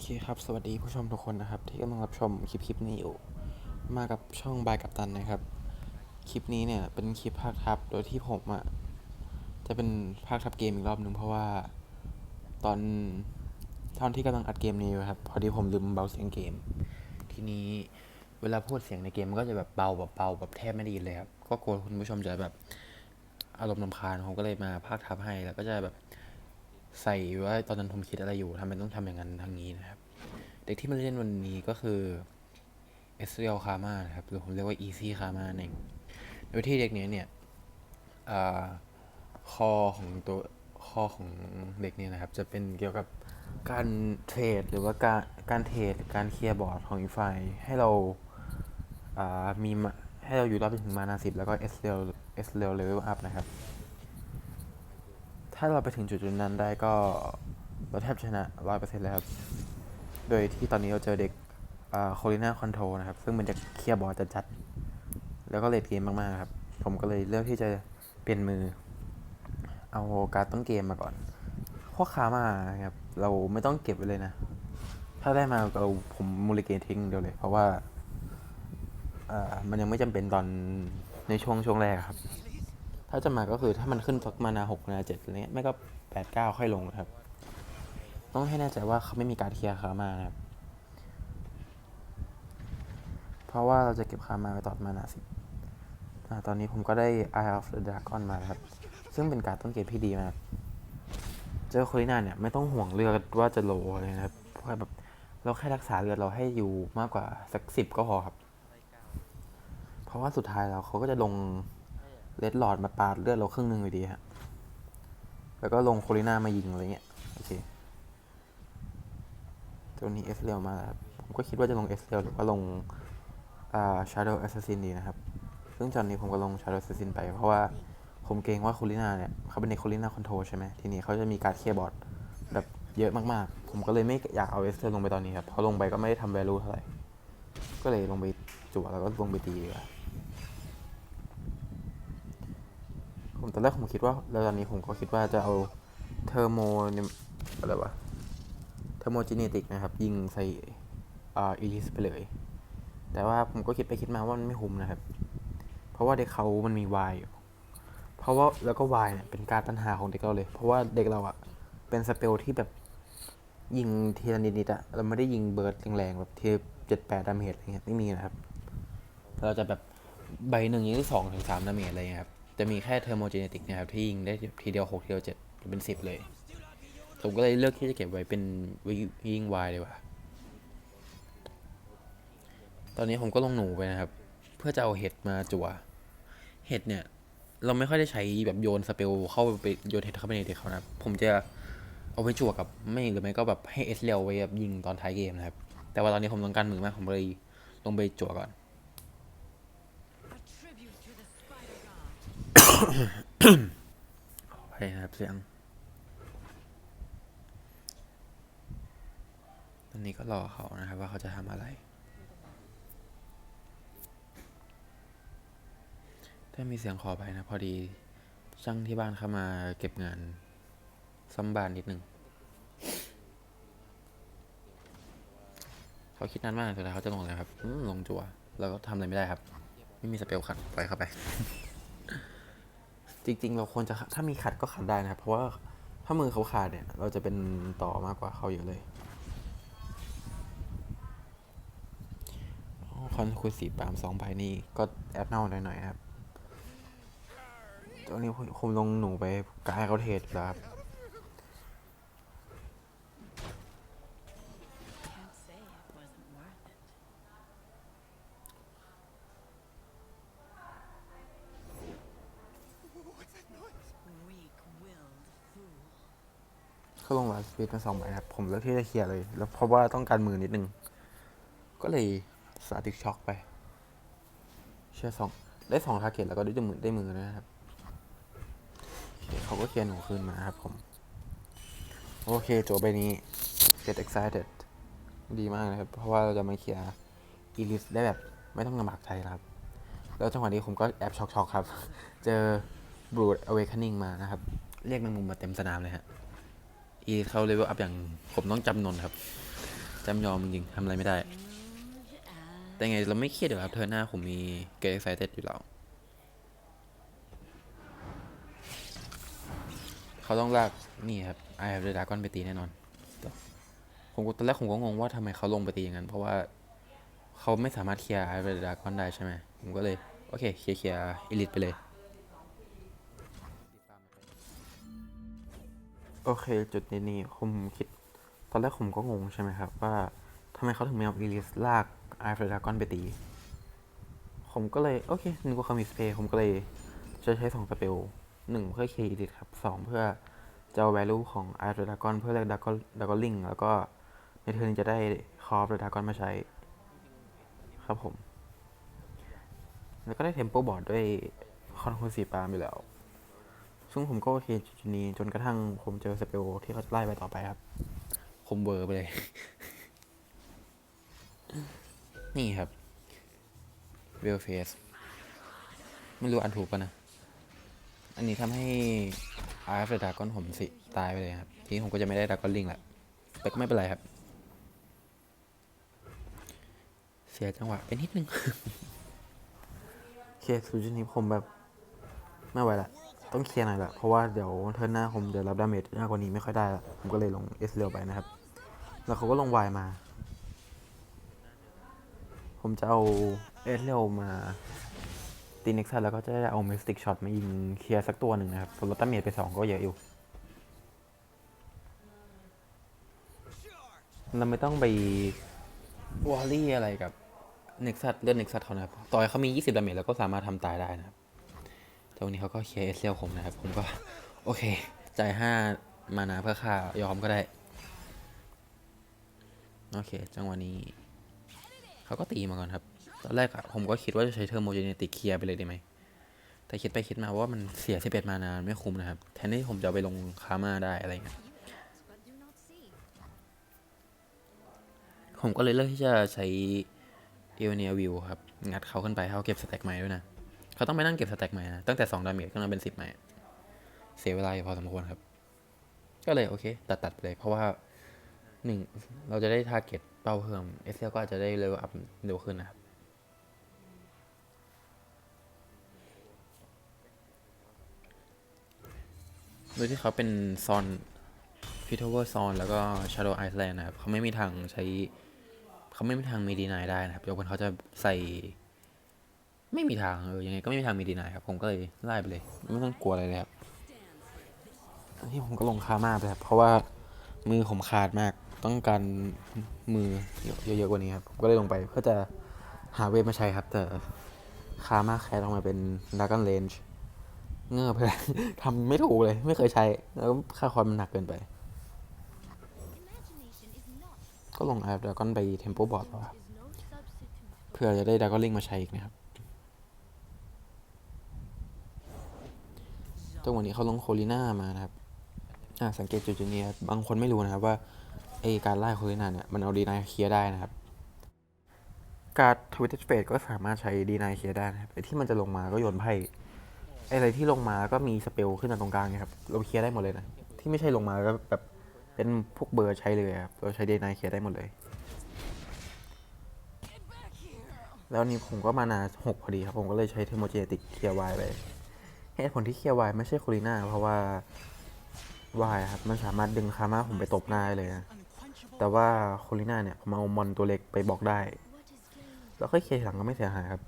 เคครับ สวัสดีผู้ชมทุกคนนะครับ ที่กำลังรับชมคลิปคลิปนี้อยู่ มากับช่องบายกับตันนะครับ คลิปนี้เนี่ยเป็นคลิปภาคทับ โดยที่ผมอะจะเป็นภาคทับเกมอีกรอบหนึ่งเพราะว่าตอนตอนที่กำลังอัดเกมนี้อยู่ครับ พอดีผมลืมเบาเสียงเกม ทีนี้เวลาพูดเสียงในเกมมันก็จะแบบเบาแบบเบาแบบแทบไม่ได้ยินเลยครับ ก็กลัวคุณผู้ชมจะแบบอารมณ์ลำคาญผมก็เลยมาภาคทับให้แล้วก็จะแบบ ใส่ว่าตอนนั้นผมคิดอะไรอยู่ทำไมต้องทำอย่างนั้นทางนี้นะครับ เด็กที่มาเล่นวันนี้ก็คือเอสเรียลคามานะครับหรือผมเรียกว่า Easy คามาเองโดยที่เด็กเนี้ยเนี่ยอคอของตัวคอของเด็กเนี่ยนะครับ จะเป็นเกี่ยวกับการเทรดหรือว่าการการเทรดการเคลียร์บอร์ดของอีกฝ่ายให้เราอ่ามีให้เราอยู่รอบไปถึงมานาสิบแล้วก็เอสเรียลเอสเรียลเลเวลอัพนะครับ ถ้าเราไปถึงจุดๆนั้นได้ก็เราแทบชนะร้อยเปอร์เซ็นต์เลยครับ โดยที่ตอนนี้เราเจอเด็กโคลิน่าคอนโทรนะครับ ซึ่งมันจะเคลียร์บอร์ดจัดๆแล้วก็เลดเกมมากๆครับ ผมก็เลยเลือกที่จะเปลี่ยนมือ เอาการต้นเกมมาก่อนพวกค้ามาครับ เราไม่ต้องเก็บไว้เลยนะ ถ้าได้มาเราผมมูลิเกนทิ้งเดียวเลย เพราะว่ามันยังไม่จำเป็นตอนในช่วงช่วงแรกครับ ถ้าจะมาก็คือถ้ามันขึ้นสักมานาหกนาเจ็ดอะไรเงี้ยไม่ก็แปดเก้าค่อยลงนะครับ ต้องให้แน่ใจว่าเขาไม่มีการเคลียร์คามานะครับ เพราะว่าเราจะเก็บคามาไว้ตอนมานาสิบตอนนี้ผมก็ได้ Eye of the Dragon มาครับ ซึ่งเป็นการต้นเกมที่ดีมาก เจอโคลินาเนี่ยไม่ต้องห่วงเลือดว่าจะโลอะไรนะครับเพราะแบบเราแค่รักษาเลือดเราให้อยู่มากกว่าสักสิบก็พอครับ เพราะว่าสุดท้ายแล้วเขาก็จะลง เลดหลอดมาปาดเลือดเราครึ่งหนึ่งอยู่ดีฮะ แล้วก็ลงโคลิน่ามายิงอะไรเงี้ย โอเค ตัวนี้เอสเรียลมาแล้วครับ ผมก็คิดว่าจะลงเอสเรียลหรือว่าลงอ่า Shadow Assassin ดีนะครับ ซึ่งตอนนี้ผมก็ลง Shadow Assassin ไป เพราะว่าผมเกรงว่าโคลิน่าเนี่ยเขาเป็นในโคลิน่าคอนโทรใช่ไหมทีนี้เขาจะมีการเคลียร์บอร์ดแบบเยอะมากๆ ผมก็เลยไม่อยากเอาเอสเรียลลงไปตอนนี้ครับ เพราะลงไปก็ไม่ได้ทำ value เท่าไหร่ ก็เลยลงไปจั่วแล้วก็ลงไปตีดีกว่า ผมตอนแรกผมคิดว่าแล้วตอนนี้ผมก็คิดว่าจะเอาเทอร์โมอะไรวะเทอร์โมจีเนติกนะครับ ยิงใส่อ่าอีลิสไปเลย แต่ว่าผมก็คิดไปคิดมาว่ามันไม่คุ้มนะครับ เพราะว่าเด็กเขามันมีวายอยู่เพราะว่าแล้วก็วายเนี่ยเป็นการปัญหาของเด็กเราเลย เพราะว่าเด็กเราอะเป็นสเปลที่แบบยิงทีละนิดๆอะเราไม่ได้ยิงเบิร์ดแรงๆแบบเทเจ็ดแปดดาเมจอะไรเงี้ยไม่มีนะครับ เราจะแบบใบหนึ่งยิงได้สองถึงสามดาเมจอะไรเงี้ยครับ จะมีแค่เทอร์โมเจเนติกนะครับที่ยิงได้ทีเดียวหกทีเดียวเจ็ดเป็นสิบเลย ผมก็เลยเลือกที่จะเก็บไว้เป็นยิงวายเลยว่ะตอนนี้ผมก็ลงหนูไปนะครับ เพื่อจะเอาเห็ดมาจั่วเห็ดเนี่ย เราไม่ค่อยได้ใช้แบบโยนสเปลเข้าไปโยนเห็ดเข้าไปในเด็กเขานะผมจะเอาไปจั่วกับไม่หรือไม่ก็แบบให้เอสเรียวไว้แบบยิงตอนท้ายเกมนะครับ แต่ว่าตอนนี้ผมต้องการมือมากผมเลยลงไปจั่วก่อน ขออภัยนะครับเสียง ตอนนี้ก็รอเขานะครับว่าเขาจะทำอะไร ถ้ามีเสียงขอไปนะ พอดีช่างที่บ้านเข้ามาเก็บงานซ่อมบ้านนิดนึง เขาคิดนานมากสุดท้ายเขาจะลงเลยครับ ลงจัวเราก็ทำอะไรไม่ได้ครับ ไม่มีสเปลขัดปล่อยเข้าไป จริง ๆ เราควรจะถ้ามีขัดก็ขัดได้นะครับ เพราะว่าถ้ามือเขาขาดเนี่ย เราจะเป็นต่อมากกว่าเขาเยอะเลยคอนคูสีปามสองใบนี่ก็แอบเน่าหน่อยๆครับตอนนี้ผมลงหนูไปกายเขาเทศแล้วครับ เขาลงไลฟ์สปีดมาสองใบครับ ผมเลือกที่จะเคลียร์เลย แล้วเพราะว่าต้องการมือนิดนึง ก็เลยสาติกช็อกไป เชื่อสองได้สองทาร์เก็ตแล้วก็ได้มือได้มือนะครับเขาก็เคลียร์หนูคืนมาครับผม โอเคโจบใบนี้ get excited ดีมากนะครับ เพราะว่าเราจะมาเคลียร์อีลิสได้แบบไม่ต้องลำบากใจครับ แล้วจังหวะนี้ผมก็แอบช็อกๆครับ เจอ Brood Awakening มานะครับ เรียกแมงมุมมาเต็มสนามเลยฮะ อีเขาเลเวลอัพอย่างผมต้องจำนนครับจำยอมจริงทำอะไรไม่ได้ แต่ไงเราไม่เครียดเดี๋ยวครับเธอหน้าผมมีเกรดไซเต็ดอยู่แล้วเขาต้องลากนี่ครับไอแอเดดากอนไปตีแน่นอน ผมตอนแรกผมก็งงว่าทำไมเขาลงไปตีอย่างนั้น เพราะว่าเขาไม่สามารถเคลียร์ไอแอฟเดดากอนได้ใช่ไหมผมก็เลย โอเคเคลียร์เคลียร์อิลิทไปเลย โอเค จุดนี้นี่ผมคิด ตอนแรกผมก็งงใช่ไหมครับ ว่าทำไมเขาถึงไม่เอาอิลิสลากไอฟเดากอนไปตี ผมก็เลย โอเคนึกว่าเขามีสเปรย์ผมก็เลย จะใช้สองสเปลหนึ่งเพื่อเคลียร์อิลิทครับสองเพื่อจะเอา value ของ i อ d ดากอนเพื่อเรียกดากอนดากอนลิงแล้วก็ในเทอร์นจะได้คอฟดากอนมาใช้ ครับผม แล้วก็ได้เทมโปบอร์ดด้วยคอนโทรสีปาล์มอยู่แล้ว ซึ่งผมก็โอเคจุดนี้จนกระทั่งผมเจอสเปลที่เขาจะไล่ไปต่อไปครับ ผมเบอร์ไปเลย นี่ครับเวลเฟสไม่รู้อันถูกปะนะ อันนี้ทำให้อาร์ฟดากอนผมสิ ตายไปเลยครับ ทีนี้ผมก็จะไม่ได้ดากอนลิงแหละแต่ก็ไม่เป็นไรครับ เสียจังหวะไปนิดนึงเคสุดนี้ผมแบบ ไม่ไหวละ ต้องเคลียร์หน่อยแหละเพราะว่าเดี๋ยวเทิร์นหน้าผมเดี๋ยวรับดาเมจมากกว่านี้ไม่ค่อยได้ละผมก็เลยลงเอสเรไปนะครับ แล้วเขาก็ลงวายมา ผมจะเอาเอสเรมาตีเน็กซัสแล้วก็จะได้เอาเมสติกช็อตมายิงเคลียร์สักตัวหนึ่งนะครับส่วนลดดาเมจไปสองก็เยอะอยู่เราไม่ต้องไปวอลลี่อะไรกับเน็กซัสเลือดเน็กซัสเขานะครับต่อให้เขามี 20 ดาเมจแล้วก็สามารถทำตายได้นะครับ ต่วันนี้เขาก็เคลียร์เอสเซลผมนะครับ ผมก็ โอเค จ่ายห้ามานาเพื่อค่ายอมก็ได้ โอเค จังหวะนี้ เขาก็ตีมาก่อนครับ ตอนแรกอะผมก็คิดว่าจะใช้เทอร์โมเจเนติกเคลียร์ไปเลยได้ไหม แต่คิดไปคิดมาว่ามันเสีย11มานาไม่คุ้มนะครับ แทนที่ผมจะไปลงคามาได้อะไรเงี้ยผมก็เลยเลือกที่จะใช้เอลเนียวิวครับ งัดเขาขึ้นไปเขาเก็บสแต็กใหม่ด้วยนะ เขาต้องไปนั่งเก็บสแต็กใหม่นะ ตั้งแต่2ดาเมจก็มาเป็น 10ใหม่ เสียเวลาพอสมควรครับ ก็เลยโอเค ตัดตัดไปเลย เพราะว่าหนึ่งเราจะได้ทาร์เก็ตเป้าเพิ่มเอสเก็อาจจะได้เลเวลอัพเร็วขึ้นนะครับโดยที่เขาเป็นซอนฟิทเวอร์ซอนแล้วก็ Shadow Island นะครับ เขาไม่มีทางใช้ เขาไม่มีทางมีดีนายได้นะครับยกเว้นเขาจะใส่ ไม่มีทางเออยังไงก็ไม่มีทางมีดีนายครับ ผมก็เลยไล่ไปเลย ไม่ต้องกลัวอะไรเลยครับอันนี้ผมก็ลงคามาไปครับเพราะว่ามือผมขาดมากต้องการมือเยอะๆกว่านี้ครับผมก็เลยลงไปเพื่อจะหาเวทมาใช้ครับ แต่คามากแคสออกมาเป็นด r a ก o n เลนจ์เงือบเลยทำไม่ถูกเลย ไม่เคยใช้ แล้วค่าคอนมันหนักเกินไป ก็ลงแอปด r a ก o n ไปเทมโ o บอร์ดครับเพื่อจะได้ด r a ก o n ลิงมาใช้อีกนะครับ จังหวะนี้เขาลงโคลิน่ามานะครับอ่าสังเกตจุดนี้บางคนไม่รู้นะครับว่าไอการไล่โคลิน่าเนี่ยมันเอาดีนายเคลียร์ได้นะครับ การทวิตเตอร์เฟสก็สามารถใช้ดีนายเคลียร์ได้นะครับไอที่มันจะลงมาก็โยนไพ่ไออะไรที่ลงมาก็มีสเปลขึ้นมาตรงกลางนะครับเราเคลียร์ได้หมดเลยนะที่ไม่ใช่ลงมาก็แบบเป็นพวกเบอร์ใช้เลยครับเราใช้ดีนายเคลียร์ได้หมดเลยแล้วนนี้ผมก็มานาหกพอดีครับ ผมก็เลยใช้เทอร์โมเจติกเคลียร์ไวไป เหตุผลที่เคลียร์ไวไม่ใช่โคลิน่าเพราะว่าวายครับมันสามารถดึงคามาผมไปตบหน้าได้เลยนะแต่ว่าโคลิน่าเนี่ยผมเอามอนตัวเล็กไปบอกได้ แล้วค่อยเคลียร์หลังก็ไม่เสียหายครับ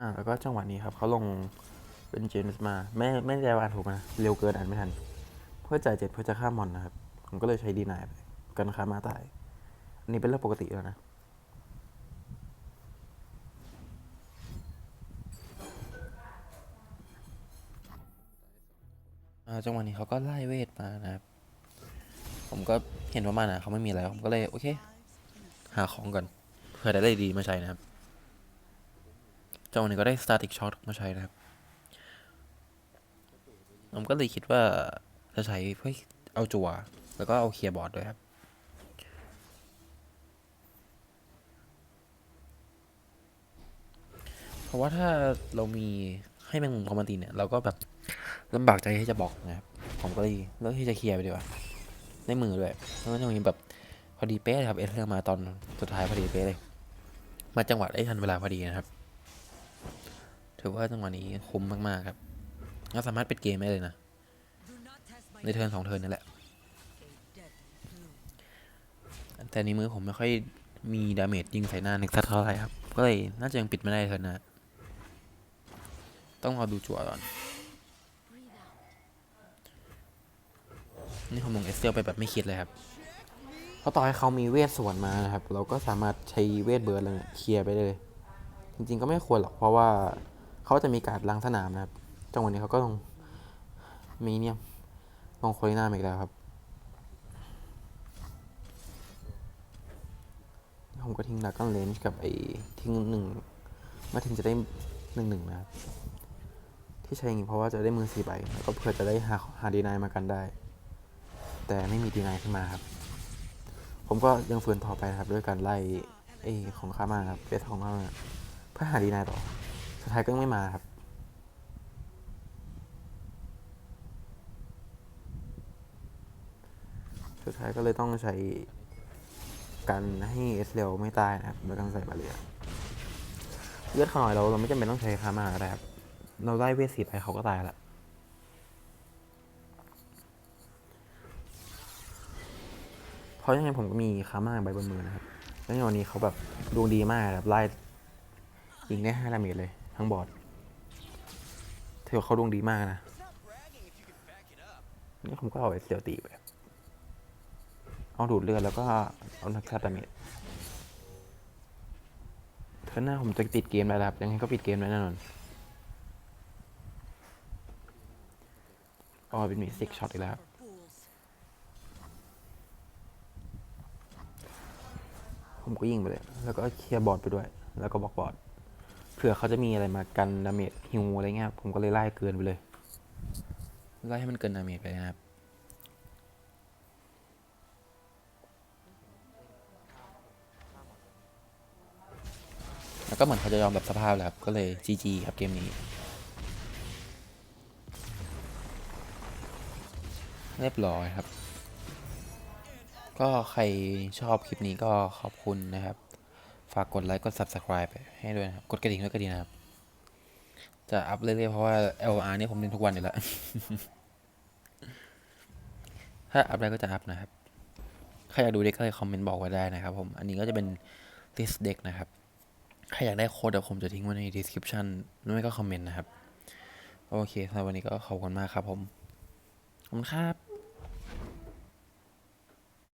อ่าแล้วก็จังหวะนี้ครับเขาลงเป็นเจมส์มาไม่ไม่ได้อ่านถูกนะเร็วเกินอ่านไม่ทัน เพื่อจ่ายเจ็ดเพื่อจะฆ่ามอนนะครับ ผมก็เลยใช้ดีนายไปกันคามาตาย อันนี้เป็นเรื่องปกติแล้วนะ จังหวะนี้เขาก็ไล่เวทมานะครับ ผมก็เห็นว่ามันะเขาไม่มีแล้วผมก็เลยโอเค หาของก่อนเพื่อจะได้ดีมาใช้นะครับ จังหวะนี้ก็ได้ static shot มาใช้นะครับ ผมก็เลยคิดว่าจะใช้เพื่อเอาจัวแล้วก็เอาเคลียร์บอร์ดด้วยครับเพราะว่าถ้าเรามีให้แมงมุมคอมมาตีเนี่ย เราก็แบบ ลำบากใจที่จะบอกนะครับผมก็เลยเลือกที่จะเคลียร์ไปดีกว่าในมือด้วยแล้วจังหวะนี้แบบพอดีเป๊ะเลยครับเอสเลือกมาตอนสุดท้ายพอดีเป๊ะเลย มาจังหวะได้ทันเวลาพอดีนะครับ ถือว่าจังหวะนี้คุ้มมากๆครับก็สามารถปิดเกมได้เลยนะ ในเทิร์นสองเทิร์นนั่นแหละ แต่ในมือผมไม่ค่อยมีดาเมจยิงใส่หน้านึกสักเท่าไหร่ครับ ก็เลยน่าจะยังปิดไม่ได้เทิร์นนะ ต้องรอดูจั่วก่อน นี่ผมลงเอสเซลไปแบบไม่คิดเลยครับเพราะต่อให้เขามีเวทสวนมานะครับ เราก็สามารถใช้เวทเบิร์ดเลยเคลียร์ไปเลย จริง ๆ ก็ไม่ควรหรอกเพราะว่าเขาจะมีการล้างสนามนะครับ จังหวะนี้เขาก็ลงมีเนี่ยลงโคลิน่ามาอีกแล้วครับ ผมก็ทิ้งดักกันเลนจ์กับไอ้ทิ้งหนึ่งมาถึงจะได้หนึ่งหนึ่งนะครับ ที่ใช้อย่างนี้เพราะว่าจะได้มือสี่ใบแล้วก็เพื่อจะได้หาหาดีนายมากันได้ แต่ไม่มีดีนายขึ้นมาครับ ผมก็ยังฝืนต่อไปนะครับ ด้วยการไล่ไอของข้ามาครับเบสของข้ามาเพื่อหาดีนายต่อ สุดท้ายก็ไม่มาครับสุดท้ายก็เลยต้องใช้การให้เอสเรลไม่ตายนะครับโดยการใส่บาเรียเลือดขาหน่อยเราเราไม่จำเป็นต้องใช้คามาก็ได้ครับ เราได้เวทสีไปเขาก็ตายละ เพราะยังไงผมก็มีคามาใบบนมือนะครับแล้วในวันนี้เขาแบบดวงดีมากแบบไล่ยิงได้ห้าดาเมจเลยทั้งบอร์ดถือว่าเขาดวงดีมากนะนี่ผมก็เอาไอ้เซียวตีไปเอาดูดเลือดแล้วก็เอานักฆ่าดาเมจเท่าหน้าผมจะปิดเกมแล้วครับยังไงก็ปิดเกมแน่นอนอ๋อเป็นมีสิกช็อตอีกแล้วครับ For fools. ผมก็ยิงไปเลย แล้วก็เคลียร์บอร์ดไปด้วย แล้วก็บล็อกบอร์ดเผื่อเขาจะมีอะไรมากันดาเมจฮิวอะไรเงี้ยผมก็เลยไล่เกินไปเลย ไล่ให้มันเกินดาเมจไปนะครับแล้วก็เหมือนเขาจะยอมแบบสภาพแล้วครับ ก็เลย GG ครับเกมนี้ เรียบร้อยครับ ก็ใครชอบคลิปนี้ก็ขอบคุณนะครับ ฝากกดไลค์กด subscribe ไปให้ด้วยนะครับ กดกระดิ่งด้วยก็ดีนะครับ จะอัพเรื่อยๆเพราะว่า LR นี่ผมเล่นทุกวันอยู่แล้ว ถ้าอัพได้ก็จะอัพนะครับ ใครอยากดูเด็กก็เลยคอมเมนต์บอกไว้ได้นะครับผม อันนี้ก็จะเป็น list deck นะครับ ใครอยากได้โค้ดเดี๋ยวผมจะทิ้งไว้ใน description หรือไม่ก็คอมเมนต์นะครับ โอเคสำหรับวันนี้ก็ขอบคุณมากครับผม ขอบคุณครับ